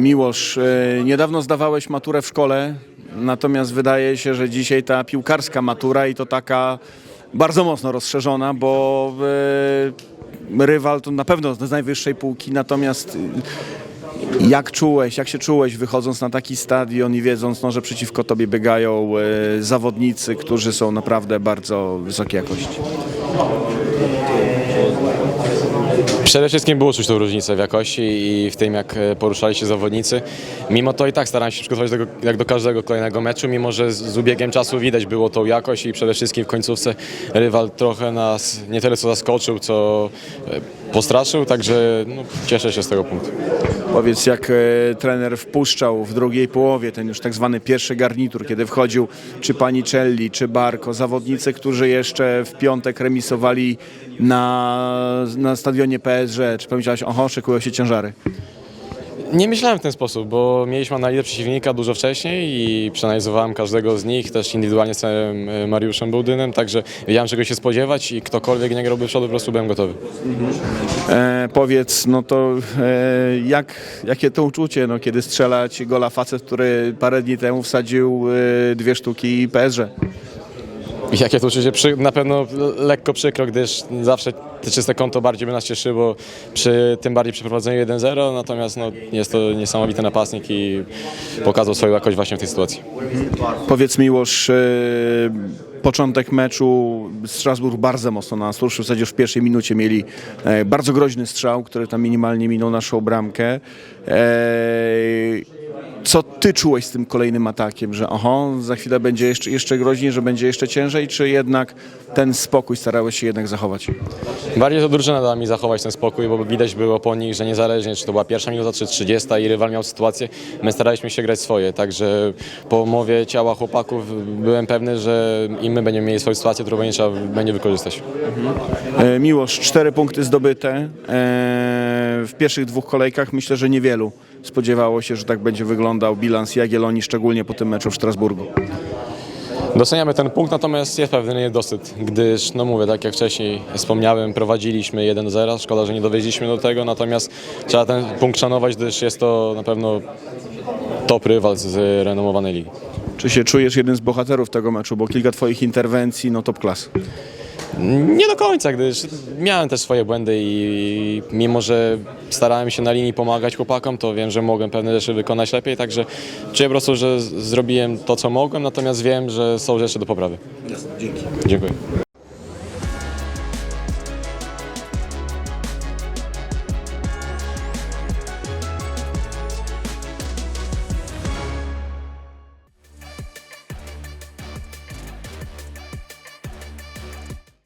Miłosz, e, niedawno zdawałeś maturę w szkole, natomiast wydaje się, że dzisiaj ta piłkarska matura i to taka bardzo mocno rozszerzona, bo e, rywal to na pewno z najwyższej półki, natomiast jak czułeś, jak się czułeś wychodząc na taki stadion i wiedząc, no, że przeciwko tobie biegają e, zawodnicy, którzy są naprawdę bardzo wysokiej jakości? Przede wszystkim było czuć tą różnicę w jakości i w tym, jak e, poruszali się zawodnicy. Mimo to i tak starałem się przygotować do, jak do każdego kolejnego meczu, mimo że z, z ubiegiem czasu widać było tą jakość i przede wszystkim w końcówce rywal trochę nas nie tyle co zaskoczył, co e, postraszył, także no, cieszę się z tego punktu. Powiedz, jak e, trener wpuszczał w drugiej połowie ten już tak zwany pierwszy garnitur, kiedy wchodził czy Panicelli, czy Barco, zawodnicy, którzy jeszcze w piątek remisowali na, na stadionie PSG. Czy pomyślałeś, oho, szykują się ciężary? Nie myślałem w ten sposób, bo mieliśmy analizę przeciwnika dużo wcześniej i przeanalizowałem każdego z nich, też indywidualnie z całym e, Mariuszem Bułdynem, także wiedziałem czego się spodziewać i ktokolwiek nie grałby w przodu, po prostu byłem gotowy. E, powiedz, no to e, jak, jakie to uczucie, no, kiedy strzelać gola facet, który parę dni temu wsadził e, dwie sztuki PSG? Jakie to uczucie? Przy, na pewno lekko przykro, gdyż zawsze te czyste konto bardziej by nas cieszyło, przy, tym bardziej przy prowadzeniu 1-0, natomiast no, jest to niesamowity napastnik i pokazał swoją jakość właśnie w tej sytuacji. Powiedz Miłosz, e, początek meczu Strasburg bardzo mocno na nas. W zasadzie już w pierwszej minucie mieli e, bardzo groźny strzał, który tam minimalnie minął naszą bramkę. Co ty czułeś z tym kolejnym atakiem, że oho, za chwilę będzie jeszcze, jeszcze groźniej, że będzie jeszcze ciężej, czy jednak ten spokój starałeś się jednak zachować? Bardziej to drużyna dała mi zachować ten spokój, bo widać było po nich, że niezależnie czy to była pierwsza minuta, czy 30 i rywal miał sytuację, my staraliśmy się grać swoje, także po mowie ciała chłopaków byłem pewny, że i my będziemy mieli swoją sytuację, którą będzie trzeba będzie wykorzystać. E, Miłosz, cztery punkty zdobyte e, w pierwszych dwóch kolejkach. Myślę, że niewielu spodziewało się, że tak będzie wyglądał bilans Jagiellonii, szczególnie po tym meczu w Strasburgu. Doceniamy ten punkt, natomiast jest pewien niedosyt, gdyż, no mówię, tak jak wcześniej wspomniałem, prowadziliśmy 1-0, szkoda, że nie dowieźliśmy do tego, natomiast trzeba ten punkt szanować, gdyż jest to na pewno top rywal z renomowanej ligi. Czy się czujesz jednym z bohaterów tego meczu, bo kilka twoich interwencji, no top klas. Nie do końca, gdyż miałem też swoje błędy i mimo, że starałem się na linii pomagać chłopakom, to wiem, że mogłem pewne rzeczy wykonać lepiej, także czuję po prostu, że zrobiłem to, co mogłem, natomiast wiem, że są rzeczy do poprawy. Dzięki. Dziękuję.